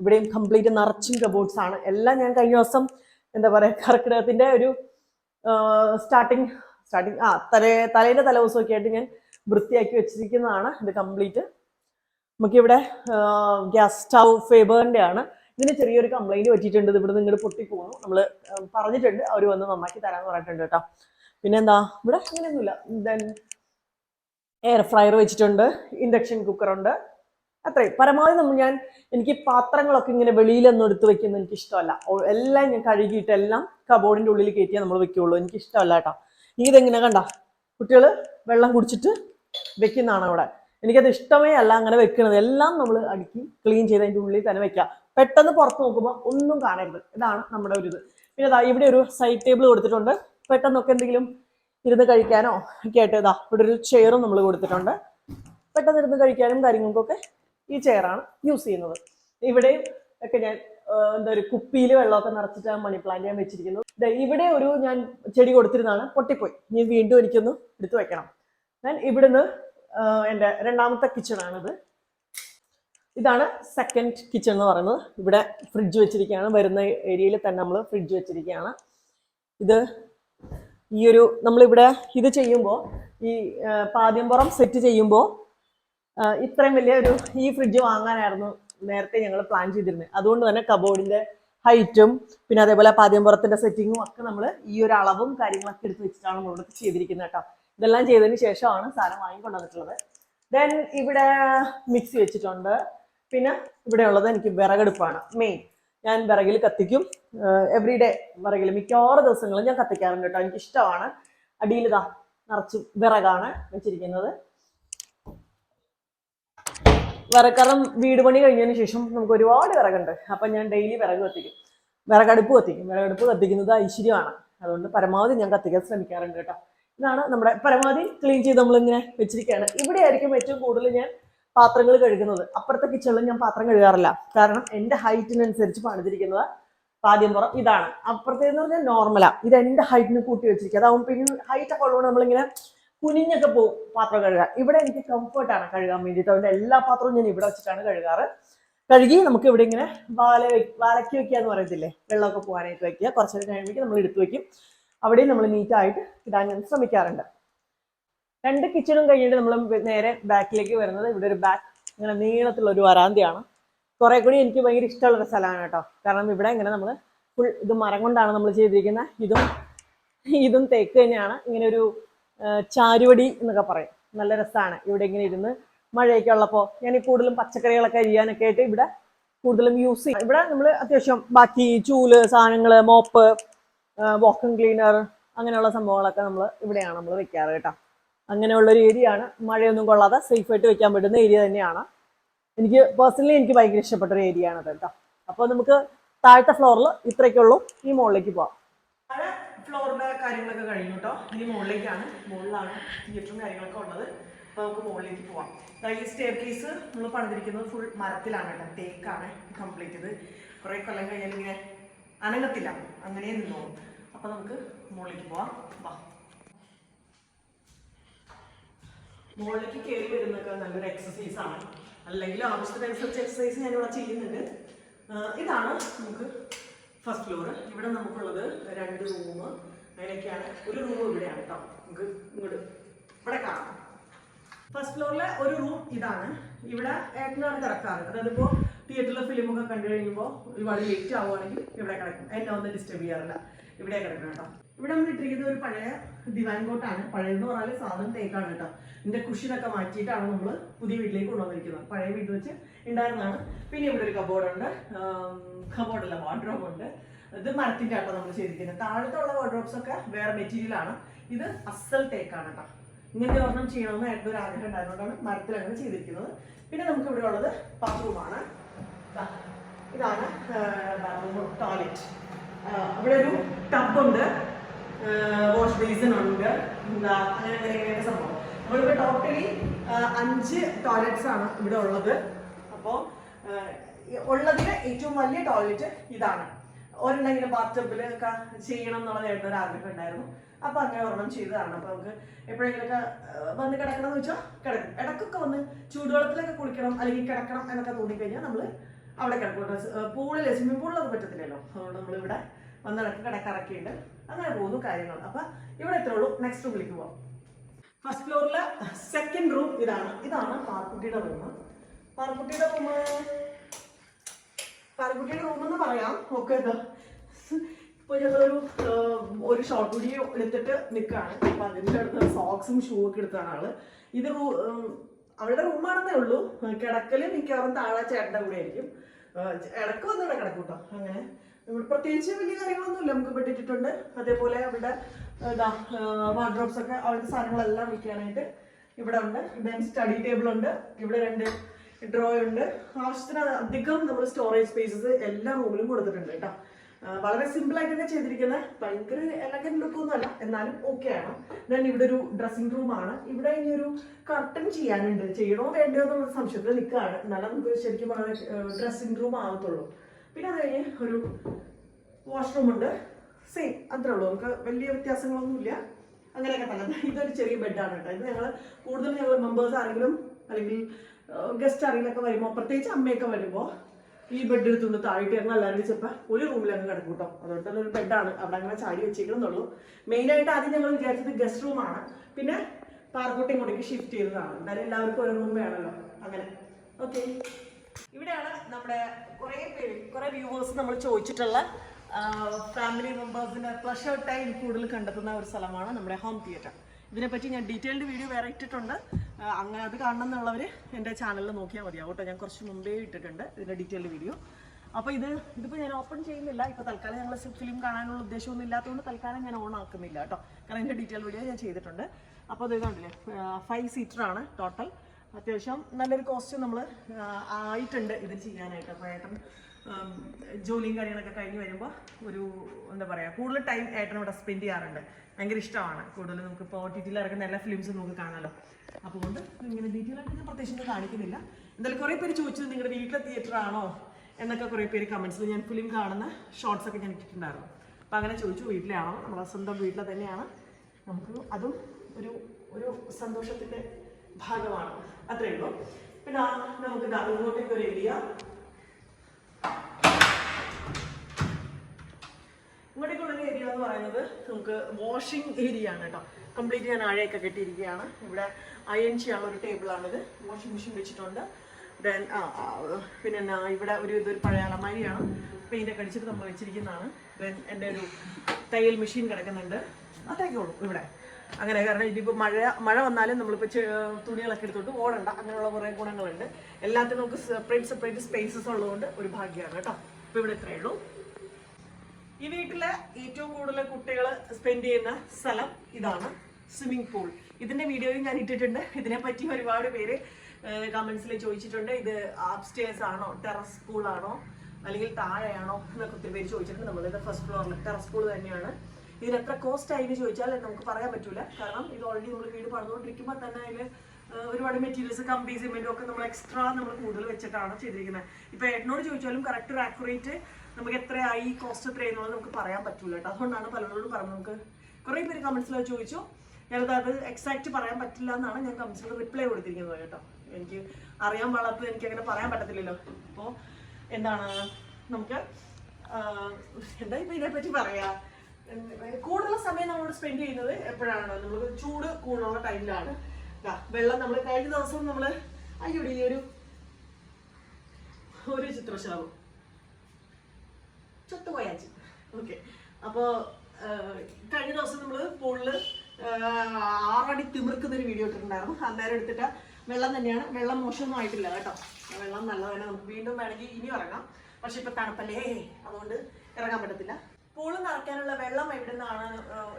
ഇവിടെയും കംപ്ലീറ്റ് നിറച്ചും കബോർഡ്സ് ആണ്. എല്ലാം ഞാൻ കഴിഞ്ഞ ദിവസം എന്താ പറയുക കർക്കിടകത്തിന്റെ ഒരു സ്റ്റാർട്ടിങ് സ്റ്റാർട്ടിങ് ആ തലേ തലേന്റെ തലേദിവസമൊക്കെ ആയിട്ട് ഞാൻ വൃത്തിയാക്കി വെച്ചിരിക്കുന്നതാണ്. ഇത് കംപ്ലീറ്റ് നമുക്കിവിടെ ഗ്യാസ് സ്റ്റൗ ഫേബറിന്റെ ആണ്. ഇതിന് ചെറിയൊരു കംപ്ലൈന്റ് പറ്റിയിട്ടുണ്ട്. ഇവിടെ നിന്ന് ഇങ്ങോട്ട് പൊട്ടിപ്പോകുന്നു നമ്മൾ പറഞ്ഞിട്ടുണ്ട്. അവർ വന്ന് നന്നാക്കി തരാമെന്ന് പറഞ്ഞിട്ടുണ്ട് കേട്ടോ. പിന്നെന്താ? ഇവിടെ അങ്ങനെയൊന്നുമില്ല. ദെൻ എയർ ഫ്രയർ വെച്ചിട്ടുണ്ട് ഇൻഡക്ഷൻ കുക്കറുണ്ട്. അത്രയും പരമാവധി നമ്മൾ ഞാൻ എനിക്ക് പാത്രങ്ങളൊക്കെ ഇങ്ങനെ വെളിയിലൊന്നും എടുത്ത് വെക്കുന്നത് എനിക്ക് ഇഷ്ടമല്ല എല്ലാം ഞാൻ കഴുകിയിട്ട് എല്ലാം കബോർഡിന്റെ ഉള്ളിൽ കയറ്റിയാൽ നമ്മൾ വെക്കുകയുള്ളൂ എനിക്ക് ഇഷ്ടമല്ല കേട്ടോ ഇതെങ്ങനെ കണ്ട? കുട്ടികൾ വെള്ളം കുടിച്ചിട്ട് വെക്കുന്നതാണ് അവിടെ. എനിക്കത് ഇഷ്ടമേ അല്ല അങ്ങനെ വെക്കുന്നത്. എല്ലാം നമ്മൾ അടുക്കി ക്ലീൻ ചെയ്ത് അതിന്റെ ഉള്ളിൽ തന്നെ വെക്കുക. പെട്ടെന്ന് പുറത്ത് നോക്കുമ്പോൾ ഒന്നും കാണരുത്. ഇതാണ് നമ്മുടെ ഒരു ഇത്. പിന്നെ ഇവിടെ ഒരു സൈഡ് ടേബിൾ കൊടുത്തിട്ടുണ്ട്. പെട്ടെന്നൊക്കെ എന്തെങ്കിലും ഇരുന്ന് കഴിക്കാനോ? ഒക്കെ ആയിട്ട് ഇതാ ഇവിടെ ഒരു ചെയറും നമ്മൾ കൊടുത്തിട്ടുണ്ട്. പെട്ടെന്ന് ഇരുന്ന് കഴിക്കാനും കാര്യങ്ങൾക്കൊക്കെ ഈ ചെയറാണ് യൂസ് ചെയ്യുന്നത്. ഇവിടെയും ഒക്കെ ഞാൻ എന്താ ഒരു കുപ്പിയിൽ വെള്ളമൊക്കെ നിറച്ചിട്ട് മണി പ്ലാന്റ് ഞാൻ വെച്ചിരിക്കുന്നു. ദേ ഇവിടെ ഒരു ഞാൻ ചെടി കൊടുത്തിരുന്നതാണ് പൊട്ടിപ്പോയി. ഇനി വീണ്ടും എനിക്കൊന്ന് എടുത്തു വെക്കണം. ഞാൻ ഇവിടുന്ന് എന്റെ രണ്ടാമത്തെ കിച്ചണാണിത് ഇതാണ് സെക്കൻഡ് കിച്ചൺ എന്ന് പറയുന്നത്. ഇവിടെ ഫ്രിഡ്ജ് വെച്ചിരിക്കുകയാണ്. വരുന്ന ഏരിയയിൽ തന്നെ നമ്മൾ ഫ്രിഡ്ജ് വെച്ചിരിക്കുകയാണ്. ഇത് ഈ ഒരു നമ്മളിവിടെ ഇത് ചെയ്യുമ്പോൾ ഈ പാദ്യംപുറം സെറ്റ് ചെയ്യുമ്പോൾ ഇത്രയും വലിയ ഒരു ഈ ഫ്രിഡ്ജ് വാങ്ങാനായിരുന്നു നേരത്തെ ഞങ്ങൾ പ്ലാൻ ചെയ്തിരുന്നത് അതുകൊണ്ട് തന്നെ കബോർഡിന്റെ ഹൈറ്റും പിന്നെ അതേപോലെ പാദ്യംപുറത്തിന്റെ സെറ്റിങ്ങും ഒക്കെ നമ്മൾ ഈ ഒരു അളവും കാര്യങ്ങളൊക്കെ എടുത്ത് വെച്ചിട്ടാണ് നമ്മളിവിടെ ചെയ്തിരിക്കുന്നത് കേട്ടോ ഇതെല്ലാം ചെയ്തതിന് ശേഷമാണ് സാധനം വാങ്ങിക്കൊണ്ടുവന്നിട്ടുള്ളത്. ദെൻ ഇവിടെ മിക്സി വെച്ചിട്ടുണ്ട്. പിന്നെ ഇവിടെ ഉള്ളത് എനിക്ക് വിറകടുപ്പാണ്. മെയിൻ ഞാൻ വിറകിൽ കത്തിക്കും. എവറി ഡേ വിറകിൽ മിക്കവാറും ദിവസങ്ങളും ഞാൻ കത്തിക്കാറുണ്ട് കേട്ടോ. എനിക്ക് ഇഷ്ടമാണ് അടിയിൽ ഇതാ നിറച്ച് വിറകാണ് വെച്ചിരിക്കുന്നത്. വിറക്കറം വീട് പണി കഴിഞ്ഞതിന് ശേഷം നമുക്ക് ഒരുപാട് വിറകുണ്ട്. അപ്പം ഞാൻ ഡെയിലി വിറക് കത്തിക്കും. വിറകടുപ്പ് കത്തിക്കും. വിറകടുപ്പ് കത്തിക്കുന്നത് ഐശ്വര്യമാണ്. അതുകൊണ്ട് പരമാവധി ഞാൻ കത്തിക്കാൻ ശ്രമിക്കാറുണ്ട് കേട്ടോ. ഇതാണ് നമ്മുടെ പരമാവധി ക്ലീൻ ചെയ്ത് നമ്മളിങ്ങനെ വെച്ചിരിക്കുകയാണ്. ഇവിടെ ആയിരിക്കും ഏറ്റവും കൂടുതൽ ഞാൻ പാത്രങ്ങൾ കഴുകുന്നത്. അപ്പുറത്തെ കിച്ചണിൽ ഞാൻ പാത്രം കഴുകാറില്ല. കാരണം എന്റെ ഹൈറ്റിനനുസരിച്ച് പണിതിരിക്കുന്നത് പാദ്യംപുറം ഇതാണ്. അപ്പുറത്തേന്ന് പറഞ്ഞാൽ നോർമലാ ഇത് എന്റെ ഹൈറ്റിന് കൂട്ടി വെച്ചിരിക്കുക അതാവും പിന്നെ ഹൈറ്റ് ഒക്കെ ഉള്ളതുകൊണ്ട് നമ്മളിങ്ങനെ കുനിഞ്ഞൊക്കെ പോകും പാത്രം കഴുകാൻ. ഇവിടെ എനിക്ക് കംഫർട്ടാണ് കഴുകാൻ വേണ്ടിയിട്ട്. അതുകൊണ്ട് എല്ലാ പാത്രവും ഞാൻ ഇവിടെ വെച്ചിട്ടാണ് കഴുകാറ്. കഴുകി നമുക്ക് ഇവിടെ ഇങ്ങനെ വാല വാലക്കി വെക്കുക എന്ന് പറയത്തില്ലേ? വെള്ളമൊക്കെ പോകാനായിട്ട് വെക്കുക. കുറച്ച് നേരം കഴിയുമ്പോൾ നമ്മൾ എടുത്തു വെക്കും. അവിടെയും നമ്മൾ നീറ്റായിട്ട് ഇടാൻ ഞാൻ ശ്രമിക്കാറുണ്ട്. രണ്ട് കിച്ചണും കഴിഞ്ഞിട്ട് നമ്മൾ നേരെ ബാക്കിലേക്ക് വരുന്നത് ഇവിടെ ഒരു ബാക്ക് ഇങ്ങനെ നീളത്തിലുള്ള ഒരു വരാന്തിയാണ്. കുറെ കൂടി എനിക്ക് ഭയങ്കര ഇഷ്ടമുള്ള ഒരു സ്ഥലമാണ് കേട്ടോ. കാരണം ഇവിടെ ഇങ്ങനെ നമ്മൾ ഫുൾ ഇത് മരം കൊണ്ടാണ് നമ്മൾ ചെയ്തിരിക്കുന്നത് ഇതും ഇതും തേക്ക് തന്നെയാണ്. ഇങ്ങനെ ഒരു ചാരുവടി എന്നൊക്കെ പറയും. നല്ല രസമാണ് ഇവിടെ ഇങ്ങനെ ഇരുന്ന് മഴയൊക്കെ ഉള്ളപ്പോൾ ഞാൻ ഈ കൂടുതലും പച്ചക്കറികളൊക്കെ അരിയാനൊക്കെ ആയിട്ട് ഇവിടെ കൂടുതലും യൂസ് ചെയ്യും. ഇവിടെ നമ്മൾ അത്യാവശ്യം ബാക്കി ചൂൽ സാധനങ്ങൾ മോപ്പ് വാക്കിംഗ് ക്ലീനർ അങ്ങനെയുള്ള സംഭവങ്ങളൊക്കെ നമ്മൾ ഇവിടെയാണ് നമ്മൾ വെക്കാറ് കേട്ടോ. അങ്ങനെയുള്ള ഒരു ഏരിയ ആണ്. മഴയൊന്നും കൊള്ളാതെ സേഫ് ആയിട്ട് വെക്കാൻ പറ്റുന്ന ഏരിയ തന്നെയാണ്. എനിക്ക് പേഴ്സണലി എനിക്ക് ഭയങ്കര ഇഷ്ടപ്പെട്ട ഒരു ഏരിയ ആണ് കേട്ടോ. അപ്പോൾ നമുക്ക് താഴത്തെ ഫ്ലോറിൽ ഇത്രയൊക്കെ ഉള്ളൂ ഈ മുകളിലേക്ക് പോവാം. താഴെ ഫ്ലോറിന്റെ കാര്യങ്ങളൊക്കെ കഴിഞ്ഞു കേട്ടോ ഇനി മുകളിലേക്കാണ് മുകളിലാണ് തിയേറ്ററും കാര്യങ്ങളൊക്കെ ഉള്ളത്. അപ്പോൾ നമുക്ക് മുകളിലേക്ക് പോവാം. ഈ സ്റ്റെയർ കേസ് നമ്മൾ പണിതിരിക്കുന്നത് ഫുൾ മരത്തിലാണ് കേട്ടോ. തേക്കാണ് കംപ്ലീറ്റ് ഇത്. കുറേ കൊല്ലം കഴിഞ്ഞാൽ ഇങ്ങനെ അനങ്ങത്തില്ല. അങ്ങനെ നിന്നോളും അപ്പോൾ നമുക്ക് മുകളിലേക്ക് പോവാം. വാ. മുകളിലേക്ക് കയറി വരുന്നൊക്കെ നല്ലൊരു എക്സസൈസ് ആണ്. അല്ലെങ്കിൽ ആവശ്യത്തിനനുസരിച്ച് എക്സസൈസ് ഞാനിവിടെ ചെയ്യുന്നുണ്ട്. ഇതാണ് നമുക്ക് ഫസ്റ്റ് ഫ്ലോർ ഇവിടെ നമുക്കുള്ളത് രണ്ട് റൂം അങ്ങനെയൊക്കെയാണ് ഒരു റൂം ഇവിടെയാണ് കേട്ടോ നമുക്ക് ഇങ്ങോട്ട് ഇവിടെ കാണാം. ഫസ്റ്റ് ഫ്ലോറിലെ ഒരു റൂം ഇതാണ്. ഇവിടെ ഏട്ടനാണ് കിടക്കാറ്. അതായത് ഇപ്പോൾ തിയേറ്ററിലെ ഫിലിമൊക്കെ കണ്ടു കഴിയുമ്പോൾ ഒരുപാട് ലേറ്റ് ആവുകയാണെങ്കിൽ ഇവിടെ കിടക്കും. എന്നെ ഒന്നും ഡിസ്റ്റർബ് ചെയ്യാറില്ല. ഇവിടെ കിടക്കണം കേട്ടോ ഇവിടെ നമ്മൾ ഇട്ടിരിക്കുന്നത് ഒരു പഴയ ദിവാൻ കോട്ടാണ് പഴയതെന്ന് പറഞ്ഞാൽ സാധനം തേക്കാണ് കേട്ടോ. ഇതിന്റെ കുഷിനൊക്കെ മാറ്റിയിട്ടാണ് നമ്മൾ പുതിയ വീട്ടിലേക്ക് കൊണ്ടുവന്നിരിക്കുന്നത്. പഴയ വീട്ടിൽ വെച്ച് ഉണ്ടായിരുന്നതാണ് പിന്നെ ഇവിടെ ഒരു കബോർഡ് ഉണ്ട്. കബോർഡല്ല വാർഡ്രോബ് ഉണ്ട്. ഇത് മരത്തിന്റെ ആട്ടോ നമ്മൾ ചെയ്തിരിക്കുന്നത്. താഴത്തുള്ള വാർഡ്രോബ്സ് ഒക്കെ വേറെ മെറ്റീരിയൽ ആണ്. ഇത് അസൽ തേക്കാണ് കേട്ടോ. ഇങ്ങനത്തെ ഒരെണ്ണം ചെയ്യണമെന്ന് എന്റെ ഒരു ആഗ്രഹം ഉണ്ടായതുകൊണ്ടാണ് മരത്തിൽ അങ്ങനെ ചെയ്തിരിക്കുന്നത്. പിന്നെ നമുക്ക് ഇവിടെ ഉള്ളത് ബാത്റൂമാണ് ഇതാണ് ബാത്റൂം ടോയ്ലറ്റ് ഇവിടെ ഒരു ടബുണ്ട് വാഷ് ബേസിൻ ഉണ്ട്. എന്താ അങ്ങനെ അങ്ങനെ സംഭവം. നമ്മളിപ്പോൾ ടോട്ടലി അഞ്ച് ടോയ്ലറ്റ്സ് ആണ് ഇവിടെ ഉള്ളത്. അപ്പോൾ ഉള്ളതിൽ ഏറ്റവും വലിയ ടോയ്ലറ്റ് ഇതാണ്. ഒരെണ്ണം ഇങ്ങനെ ബാത്ടബിൽ ഒക്കെ ചെയ്യണം എന്നുള്ളതായിരുന്നു ഒരു ആഗ്രഹം ഉണ്ടായിരുന്നു. അപ്പൊ അങ്ങനെ ഒരെണ്ണം ചെയ്തതാണ്. അപ്പോൾ നമുക്ക് എപ്പോഴെങ്കിലൊക്കെ വന്ന് കിടക്കണം എന്ന് വെച്ചാൽ കിടക്കും. ഇടക്കൊക്കെ വന്ന് ചൂടുവെള്ളത്തിലൊക്കെ കുളിക്കണം അല്ലെങ്കിൽ കിടക്കണം എന്നൊക്കെ തോന്നിക്കഴിഞ്ഞാൽ നമ്മൾ അവിടെ കിടക്കും. പൂളിൽ സ്വിമ്മിംഗ് പൂളിൽ പറ്റത്തില്ലല്ലോ. അതുകൊണ്ട് നമ്മളിവിടെ വന്ന് ഇടയ്ക്ക് കിടക്കിറക്കിയിട്ട് അങ്ങനെ പോകുന്നു കാര്യങ്ങൾ അപ്പൊ ഇവിടെ എത്ര ഉള്ളൂ. നെക്സ്റ്റ് റൂമിലേക്ക് പോവാം. ഫസ്റ്റ് ഫ്ലോറിലെ സെക്കൻഡ് റൂം ഇതാണ്. ഇതാണ് പാർക്കുട്ടിയുടെ റൂം പാർക്കുട്ടിയുടെ റൂം പാർക്കുട്ടിയുടെ റൂം എന്ന് പറയാം. ഒക്കെ ഇപ്പൊ ഞങ്ങളൊരു ഒരു ഷോർട്ട് വീഡിയോ എടുത്തിട്ട് നിൽക്കുകയാണ് അപ്പൊ അതിന്റെ അടുത്ത് സോക്സും ഷൂ ഒക്കെ എടുത്താണ് ആൾ. ഇത് റൂ- അവളുടെ റൂമാണെന്നേ ഉള്ളൂ. കിടക്കൽ മിക്കവാറും താഴെ ചേട്ടന്റെ കൂടെ ആയിരിക്കും. ഇടയ്ക്ക് വന്നിവിടെ കിടക്കൂട്ടോ അങ്ങനെ. ഇവിടെ പ്രത്യേകിച്ച് വലിയ കാര്യങ്ങളൊന്നുമില്ല. നമുക്ക് പെട്ടിട്ടുണ്ട് അതേപോലെ അവിടെ ഇതാ വാർഡ്രോബ്സ് ഒക്കെ അവിടുത്തെ സാധനങ്ങളെല്ലാം വിൽക്കാനായിട്ട് ഇവിടെ ഉണ്ട്. ദെൻ സ്റ്റഡി ടേബിൾ ഉണ്ട്. ഇവിടെ രണ്ട് ഡ്രോ ഉണ്ട്. ആവശ്യത്തിന് അധികം നമ്മൾ സ്റ്റോറേജ് സ്പേസസ് എല്ലാ റൂമിലും കൊടുത്തിട്ടുണ്ട് കേട്ടോ. വളരെ സിമ്പിൾ ആയിട്ട് തന്നെ ചെയ്തിരിക്കുന്നത് ഭയങ്കര എലഗൻ ലുക്ക് ഒന്നുമല്ല എന്നാലും ഓക്കെ ആണ്. ദെൻ ഇവിടെ ഒരു ഡ്രസ്സിംഗ് റൂമാണ് ഇവിടെ ഇനി ഒരു കർട്ടൻ ചെയ്യാനുണ്ട്. ചെയ്യണോ വേണ്ടയോ എന്നുള്ള സംശയത്തിൽ നിൽക്കുകയാണ്. എന്നാലും നമുക്ക് ശരിക്കും വളരെ ഡ്രസ്സിംഗ് റൂം ആവത്തുള്ളൂ. പിന്നെ അത് കഴിഞ്ഞ് ഒരു വാഷ്റൂം ഉണ്ട്. സെയിം അത്രേ ഉള്ളൂ. നമുക്ക് വലിയ വ്യത്യാസങ്ങളൊന്നുമില്ല. അങ്ങനെയൊക്കെ തന്നെ. ഇതൊരു ചെറിയ ബെഡാണ് കേട്ടോ. ഇത് ഞങ്ങൾ കൂടുതലും ഞങ്ങൾ മെമ്പേഴ്സ് ആരെങ്കിലും അല്ലെങ്കിൽ ഗസ്റ്റ് ആരെങ്കിലും ഒക്കെ വരുമ്പോൾ പ്രത്യേകിച്ച് അമ്മയൊക്കെ വരുമ്പോൾ ഈ ബെഡ് എടുത്തുകൊണ്ട് താഴോട്ട് ഞങ്ങൾ എല്ലാവരും ചിലപ്പോൾ ഒരു റൂമിൽ അങ്ങ് കിടക്കും കേട്ടോ. അതുകൊണ്ട് ഒരു ബെഡാണ് അവിടെ അങ്ങനെ ചാടി വെച്ചേക്കുന്നുള്ളൂ. മെയിനായിട്ട് ആദ്യം ഞങ്ങൾ വിചാരിച്ചത് ഗസ്റ്റ് റൂമാണ് പിന്നെ പാർക്കോട്ട് ഇങ്ങോട്ടേക്ക് ഷിഫ്റ്റ് ചെയ്തതാണ്. എന്തായാലും എല്ലാവർക്കും ഒരു റൂം വേണമല്ലോ അങ്ങനെ. ഓക്കെ ഇവിടെയാണ് നമ്മുടെ കുറേ പേര് കുറേ വ്യൂവേഴ്സ് നമ്മൾ ചോദിച്ചിട്ടുള്ള ഫാമിലി മെമ്പേഴ്സിന്റെ പ്ലഷർ ടൈം കൂടുതൽ കണ്ടെത്തുന്ന ഒരു സ്ഥലമാണ് നമ്മുടെ ഹോം തിയേറ്റർ ഇതിനെപ്പറ്റി ഞാൻ ഡീറ്റെയിൽഡ് വീഡിയോ വേറെ ഇട്ടിട്ടുണ്ട്. അങ്ങനെ അത് കാണണം എന്നുള്ളവർ എന്റെ ചാനലിൽ നോക്കിയാൽ മതിയാവും കേട്ടോ ഞാൻ കുറച്ച് മുമ്പേ ഇട്ടിട്ടുണ്ട് ഇതിന്റെ ഡീറ്റെയിൽഡ് വീഡിയോ അപ്പോൾ ഇത് ഇതിപ്പോൾ ഞാൻ ഓപ്പൺ ചെയ്യുന്നില്ല. ഇപ്പോൾ തൽക്കാലം ഞങ്ങൾ ഫിലിം കാണാനുള്ള ഉദ്ദേശമൊന്നും ഇല്ലാത്തതുകൊണ്ട് തൽക്കാലം ഞാൻ ഓൺ ആക്കുന്നില്ല കേട്ടോ. കാരണം ഇതിന്റെ ഡീറ്റെയിൽ വീഡിയോ ഞാൻ ചെയ്തിട്ടുണ്ട്. അപ്പോൾ ഇത് കണ്ടില്ലേ ഫൈവ് സീറ്റർ ആണ് ടോട്ടൽ അത്യാവശ്യം നല്ലൊരു കോസ്റ്റ്യൂം നമ്മൾ ആയിട്ടുണ്ട് ഇത് ചെയ്യാനായിട്ട്. അപ്പോൾ ഏട്ടൻ ജോലിയും കാര്യങ്ങളൊക്കെ കഴിഞ്ഞ് വരുമ്പോൾ ഒരു എന്താ പറയുക കൂടുതൽ ടൈം ഏട്ടൻ ഇവിടെ സ്പെൻഡ് ചെയ്യാറുണ്ട്. ഭയങ്കര ഇഷ്ടമാണ്. കൂടുതൽ നമുക്ക് ഇപ്പോൾ ടി ടിയിൽ ഇറങ്ങുന്ന എല്ലാ ഫിലിംസും നമുക്ക് കാണാമല്ലോ അപ്പോൾ ഇങ്ങനെ ഡീറ്റെയിൽ ആയിട്ട് ഞാൻ പ്രത്യേകിച്ച് കാണിക്കുന്നില്ല. എന്തായാലും കുറേ പേര് ചോദിച്ചത് നിങ്ങളുടെ വീട്ടിലെ തിയേറ്റർ ആണോ എന്നൊക്കെ കുറേ പേര് കമൻസിൽ ഞാൻ ഫിലിം കാണുന്ന ഷോർട്സ് ഒക്കെ ഞാൻ ഇട്ടിട്ടുണ്ടായിരുന്നു. അപ്പോൾ അങ്ങനെ ചോദിച്ചു വീട്ടിലാണോ? നമ്മളെ സ്വന്തം വീട്ടിലെ തന്നെയാണ്. നമുക്ക് അതും ഒരു ഒരു സന്തോഷത്തിന്റെ ഭാഗമാണ്. അത്രയേ ഉള്ളൂ. പിന്നെ നമുക്ക് ഇങ്ങോട്ടേക്ക് ഒരു ഏരിയ ഇങ്ങോട്ടേക്കുള്ള ഏരിയ എന്ന് പറയുന്നത് നമുക്ക് വാഷിംഗ് ഏരിയ ആണ് കേട്ടോ. കംപ്ലീറ്റ് ഞാൻ ആഴയൊക്കെ കെട്ടിയിരിക്കുകയാണ്. ഇവിടെ അയൺ ചെയ്യാനുള്ള ഒരു ടേബിളാണിത് വാഷിംഗ് മെഷീൻ വെച്ചിട്ടുണ്ട്. ദെൻ പിന്നെ ഇവിടെ ഒരു ഇതൊരു പഴയ അലമാരിയാണ്. പെയിന്റ് ഒക്കെ അടിച്ചിട്ട് നമ്മൾ വെച്ചിരിക്കുന്നതാണ്. ദെൻ എന്റെ ഒരു തയ്യൽ മെഷീൻ കിടക്കുന്നുണ്ട്. അതൊക്കെയുള്ളൂ ഇവിടെ. അങ്ങനെ കാരണം ഇതിപ്പോൾ മഴ മഴ വന്നാലും നമ്മളിപ്പോൾ തുണികളൊക്കെ എടുത്തോട്ട് ഓടണ്ട. അങ്ങനെയുള്ള കുറേ ഗുണങ്ങളുണ്ട്. എല്ലാത്തിനും നമുക്ക് സെപ്പറേറ്റ് സെപ്പറേറ്റ് സ്പേസസ് ഉള്ളതുകൊണ്ട് ഒരു ഭാഗ്യമാണ് കേട്ടോ. ഇപ്പോൾ ഇവിടെ ഇത്രയേ ഉള്ളൂ. ഈ വീട്ടിലെ ഏറ്റവും കൂടുതൽ കുട്ടികൾ സ്പെൻഡ് ചെയ്യുന്ന സ്ഥലം ഇതാണ് സ്വിമ്മിംഗ് പൂൾ ഇതിന്റെ വീഡിയോയും ഞാൻ ഇട്ടിട്ടുണ്ട്. ഇതിനെ പറ്റി ഒരുപാട് പേര് കമന്റ്സിൽ ചോദിച്ചിട്ടുണ്ട്. ഇത് അപ്സ്റ്റേഴ്സ് ആണോ ടെറസ് പൂളാണോ അല്ലെങ്കിൽ താഴെയാണോ എന്നൊക്കെ ഒത്തിരി പേര് ചോദിച്ചിട്ടുണ്ട്. നമ്മളിത് ഫസ്റ്റ് ഫ്ലോറിൽ ടെറസ് പൂൾ തന്നെയാണ്. ഇതിന് എത്ര കോസ്റ്റ് ആയി എന്ന് ചോദിച്ചാൽ നമുക്ക് പറയാൻ പറ്റൂല. കാരണം ഇത് ഓൾറെഡി നമ്മൾ വീട് പണിതുകൊണ്ടിരിക്കുമ്പോൾ തന്നെ അതിൽ ഒരുപാട് മെറ്റീരിയൽസ് കമ്പി സിമെന്റും ഒക്കെ നമ്മൾ എക്സ്ട്രാ നമ്മൾ കൂടുതൽ വെച്ചിട്ടാണ് ചെയ്തിരിക്കുന്നത് ഇപ്പൊ ഏട്ടനോട് ചോദിച്ചാലും കറക്റ്റ് ഒരു ആക്യുറേറ്റ് നമുക്ക് എത്രയായി കോസ്റ്റ് എത്രയെന്നുള്ളത് നമുക്ക് പറയാൻ പറ്റൂല കേട്ടോ. അതുകൊണ്ടാണ് പലരോടും പറഞ്ഞത്. നമുക്ക് കുറേ പേര് കമന്റ്സിൽ ചോദിച്ചു. ഞാനത് അത് എക്സാക്ട് പറയാൻ പറ്റില്ല എന്നാണ് ഞാൻ കമന്റ്സിൽ റിപ്ലൈ കൊടുത്തിരിക്കുന്നത് കേട്ടോ. എനിക്ക് അറിയാൻ പാടാത്തത് എനിക്ക് അങ്ങനെ പറയാൻ പറ്റത്തില്ലല്ലോ. അപ്പോൾ എന്താണ് നമുക്ക് എന്താ ഇപ്പൊ ഇതിനെപ്പറ്റി പറയാ? കൂടുതൽ സമയം നമ്മൾ സ്പെൻഡ് ചെയ്യുന്നത് എപ്പോഴാണോ? നമ്മൾ ചൂട് കൂടുതലുള്ള ടൈമിലാണ് വെള്ളം നമ്മൾ കഴിഞ്ഞ ദിവസം നമ്മൾ അയ്യോടി ഒരു ഒരു ചിത്രശാപം ചത്തുപോയാച്ചി ഓക്കെ. അപ്പോൾ കഴിഞ്ഞ ദിവസം നമ്മൾ പൂളിൽ ആറടി തിമിർക്കുന്ന ഒരു വീഡിയോ ഇട്ടിട്ടുണ്ടായിരുന്നു. അന്നേരം എടുത്തിട്ട് വെള്ളം തന്നെയാണ്. വെള്ളം മോശമൊന്നും ആയിട്ടില്ല കേട്ടോ. വെള്ളം നല്ലതാണ് നമുക്ക് വീണ്ടും വേണമെങ്കിൽ ഇനി ഇറങ്ങാം. പക്ഷെ ഇപ്പൊ തണുപ്പല്ലേ? അതുകൊണ്ട് ഇറങ്ങാൻ പറ്റത്തില്ല. പൂൾ നിറയ്ക്കാനുള്ള വെള്ളം എവിടെ നിന്നാണ്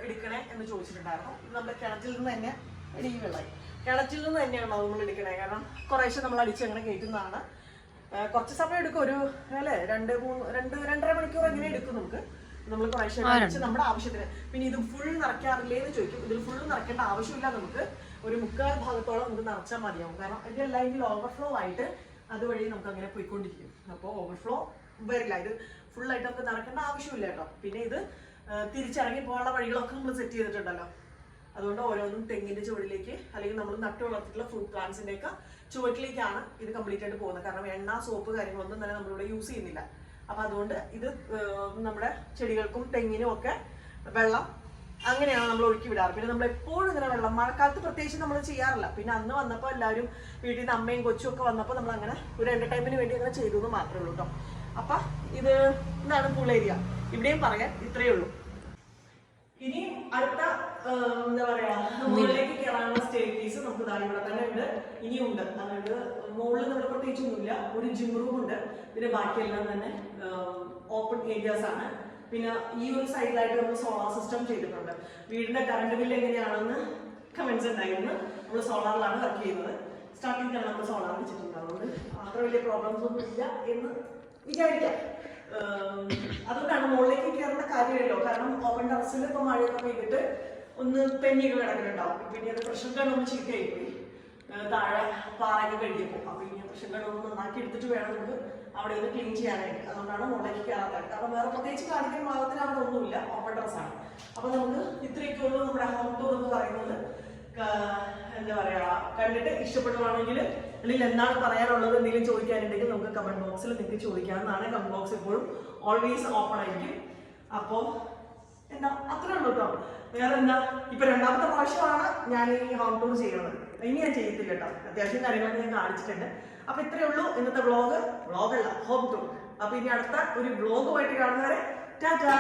എടുക്കണേ എന്ന് ചോദിച്ചിട്ടുണ്ടായിരുന്നു. ഇത് നമ്മുടെ കിണറ്റിൽ നിന്ന് തന്നെ ഈ വെള്ളം കിണറ്റിൽ നിന്ന് തന്നെയാണ് നമ്മൾ എടുക്കണേ? കാരണം കുറേശ്ശെ നമ്മൾ അടിച്ച് അങ്ങനെ കയറ്റുന്നതാണ്. കുറച്ച് സമയം എടുക്കും. ഒരു അല്ലേ രണ്ട് മൂന്ന് രണ്ട് രണ്ടര മണിക്കൂർ എങ്ങനെ എടുക്കും നമുക്ക്? നമ്മൾ കുറേശ്ശെ അടിച്ച് നമ്മുടെ ആവശ്യത്തിന്. പിന്നെ ഇത് ഫുൾ നിറയ്ക്കാറില്ലേ എന്ന് ചോദിക്കും. ഇതിൽ ഫുൾ നിറയ്ക്കേണ്ട ആവശ്യമില്ല നമുക്ക്. ഒരു മുക്കാൽ ഭാഗത്തോളം നമുക്ക് നിറച്ചാൽ മതിയാവും. കാരണം ഇതെല്ലാം ഇതിൽ ഓവർഫ്ലോ ആയിട്ട് അതുവഴി നമുക്ക് അങ്ങനെ പോയിക്കൊണ്ടിരിക്കും. അപ്പോൾ ഓവർഫ്ലോ വരില്ല. ഇത് ആയിട്ട് നമുക്ക് നടക്കേണ്ട ആവശ്യമില്ല കേട്ടോ. പിന്നെ ഇത് തിരിച്ചിറങ്ങി പോകാനുള്ള വഴികളൊക്കെ നമ്മൾ സെറ്റ് ചെയ്തിട്ടുണ്ടല്ലോ. അതുകൊണ്ട് ഓരോന്നും തെങ്ങിന്റെ ചുവടിലേക്ക് അല്ലെങ്കിൽ നമ്മൾ നട്ടു വളർത്തിയിട്ടുള്ള ഫ്രൂട്ട് പ്ലാന്റ്സിന്റെ ഒക്കെ ചുവട്ടിലേക്കാണ് ഇത് കംപ്ലീറ്റ് ആയിട്ട് പോകുന്നത്. കാരണം എണ്ണ സോപ്പ് കാര്യങ്ങളൊന്നും തന്നെ നമ്മളിവിടെ യൂസ് ചെയ്യുന്നില്ല. അപ്പൊ അതുകൊണ്ട് ഇത് നമ്മുടെ ചെടികൾക്കും തെങ്ങിനും ഒക്കെ വെള്ളം അങ്ങനെയാണ് നമ്മൾ ഒഴുക്കി വിടാറ്. പിന്നെ നമ്മൾ എപ്പോഴും ഇങ്ങനെ വെള്ളം മഴക്കാലത്ത് പ്രത്യേകിച്ച് നമ്മൾ ചെയ്യാറില്ല. പിന്നെ അന്ന് വന്നപ്പോൾ എല്ലാവരും വീട്ടിൽ നിന്ന് അമ്മയും കൊച്ചും ഒക്കെ വന്നപ്പോൾ നമ്മൾ അങ്ങനെ ഒരു എന്റർടൈൻമെന്റിന് വേണ്ടി അങ്ങനെ ചെയ്തു എന്ന് മാത്രമേ ഉള്ളൂ കേട്ടോ. അപ്പൊ ഇത് ഇതാണ് ഏരിയ ഇവിടെയും പറയാൻ ഇത്രയേ ഉള്ളൂ. ഇനി അടുത്ത എന്താ പറയാ മുകളിലേക്ക് കയറാനുള്ള സ്റ്റേക്കേസ് നമുക്ക് ഇതാ ഇവിടെ തന്നെ ഉണ്ട്. ഇനിയും ഉണ്ട്. അതായത് മുകളിൽ നമ്മൾ പ്രത്യേകിച്ചൊന്നുമില്ല ഒരു ജിം റൂം ഉണ്ട്. പിന്നെ ബാക്കിയെല്ലാം തന്നെ ഓപ്പൺ ഏരിയാസ് ആണ്. പിന്നെ ഈ ഒരു സൈഡിലായിട്ട് നമ്മൾ സോളാർ സിസ്റ്റം ചെയ്തിട്ടുണ്ട്. വീടിന്റെ കറണ്ട് ബില്ല് എങ്ങനെയാണെന്ന് കമന്റ്സ് ഉണ്ടായിരുന്നു. നമ്മൾ സോളാറിലാണ് വർക്ക് ചെയ്യുന്നത്. സ്റ്റാർട്ടിംഗ് തന്നെ നമ്മൾ സോളാർ വെച്ചിട്ടുണ്ട് അതുകൊണ്ട് അത്ര വലിയ പ്രോബ്ലംസ് ഒന്നും ഇല്ല എന്ന് വിചാരിക്കാം. അതുകൊണ്ടാണ് മുകളിലേക്ക് കയറേണ്ട കാര്യമില്ലല്ലോ. കാരണം ഓപ്പൺ ടെറസിൽ ഇപ്പൊ മഴയൊക്കെ പെയ്തിട്ട് ഒന്ന് തെന്നിയൊക്കെ കിടക്കുന്നുണ്ടാവും. പിന്നെ അത് ഒന്ന് ചീത്തയായി പോയി താഴെ പാറയൊക്കെ കഴുകിയപ്പോൾ അപ്പൊ ഇനി പ്രശ്നം ഗൺ ഒന്ന് നന്നാക്കി എടുത്തിട്ട് വേണം നമുക്ക് അവിടെ ഒന്ന് ക്ലീൻ ചെയ്യാനായിട്ട്. അതുകൊണ്ടാണ് മുകളിലേക്ക് കയറാത്തത്. കാരണം വേറെ പ്രത്യേകിച്ച് കാണിക്കാൻ ഭാഗത്തിന് അവിടെ ഒന്നുമില്ല. ഓപ്പൺ ടെറസാണ് അപ്പൊ നമുക്ക് ഇത്രയൊക്കെ ഉള്ളൂ നമ്മുടെ ഹോം ടൂർ എന്ന് പറയുന്നത്. എന്താ പറയാ കണ്ടിട്ട് ഇഷ്ടപ്പെടുവാണെങ്കിൽ അല്ലെങ്കിൽ എന്താണ് പറയാനുള്ളത് എന്തെങ്കിലും ചോദിക്കാനുണ്ടെങ്കിൽ നമുക്ക് കമന്റ് ബോക്സിൽ നിങ്ങൾക്ക് ചോദിക്കാവുന്നതാണ്. കമന്റ് ബോക്സ് എപ്പോഴും ഓൾവേസ് ഓപ്പൺ ആയിരിക്കും. അപ്പോൾ എന്താ? അത്രേ ഉള്ളൂ കേട്ടോ വേറെ എന്താ ഇപ്പൊ രണ്ടാമത്തെ പ്രാവശ്യമാണ് ഞാൻ ഈ ഹോം ടൂർ ചെയ്യുന്നത്. ഇനി ഞാൻ ചെയ്യത്തില്ല കേട്ടോ അത്യാവശ്യം കാര്യങ്ങളൊക്കെ ഞാൻ കാണിച്ചിട്ടുണ്ട്. അപ്പൊ ഇത്രേ ഉള്ളൂ ഇന്നത്തെ വ്ളോഗ് വ്ളോഗല്ല ഹോം ടൂർ അപ്പൊ ഇനി അടുത്ത ഒരു വ്ളോഗുമായിട്ട് കാണുന്നവരെ ടാറ്റാ!